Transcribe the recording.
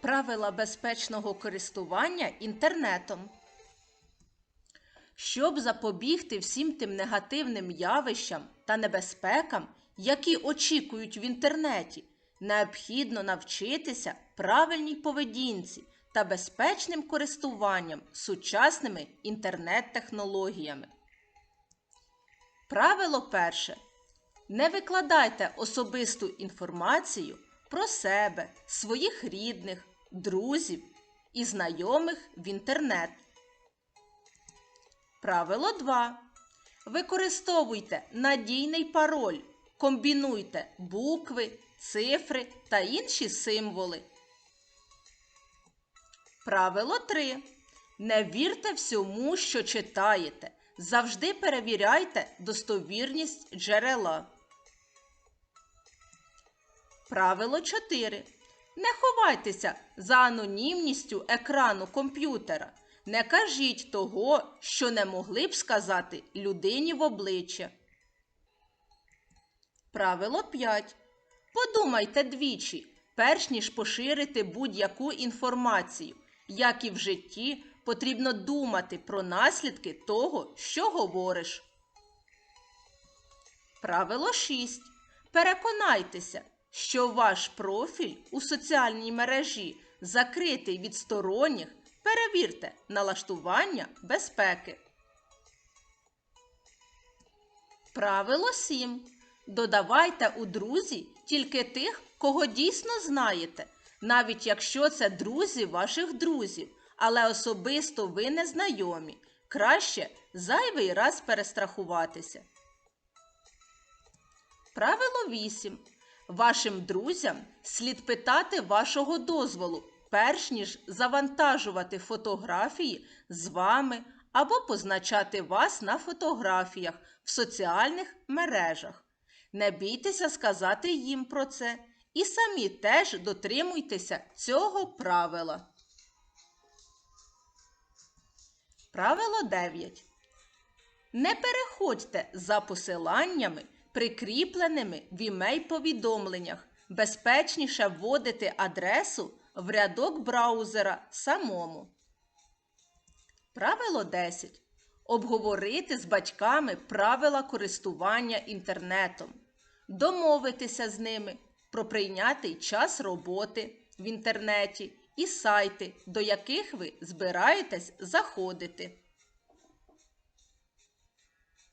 правила безпечного користування інтернетом. Щоб запобігти всім тим негативним явищам та небезпекам, які очікують в інтернеті, необхідно навчитися правильній поведінці та безпечним користуванням сучасними інтернет-технологіями. Правило перше. Не викладайте особисту інформацію про себе, своїх рідних, друзів і знайомих в інтернет. Правило 2. Використовуйте надійний пароль. Комбінуйте букви, цифри та інші символи. Правило 3. Не вірте всьому, що читаєте. Завжди перевіряйте достовірність джерела. Правило 4. Не ховайтеся за анонімністю екрану комп'ютера. Не кажіть того, що не могли б сказати людині в обличчя. Правило 5. Подумайте двічі, перш ніж поширити будь-яку інформацію, як і в житті потрібно думати про наслідки того, що говориш. Правило 6. Переконайтеся, що ваш профіль у соціальній мережі закритий від сторонніх. Перевірте налаштування безпеки. Правило 7. Додавайте у друзі тільки тих, кого дійсно знаєте, навіть якщо це друзі ваших друзів, але особисто ви не знайомі. Краще зайвий раз перестрахуватися. Правило 8. Вашим друзям слід питати вашого дозволу, перш ніж завантажувати фотографії з вами або позначати вас на фотографіях в соціальних мережах. Не бійтеся сказати їм про це і самі теж дотримуйтеся цього правила. Правило 9. Не переходьте за посиланнями, прикріпленими в імей-повідомленнях. Безпечніше вводити адресу в рядок браузера самому. Правило 10. Обговорити з батьками правила користування інтернетом. Домовитися з ними про прийнятий час роботи в інтернеті і сайти, до яких ви збираєтесь заходити.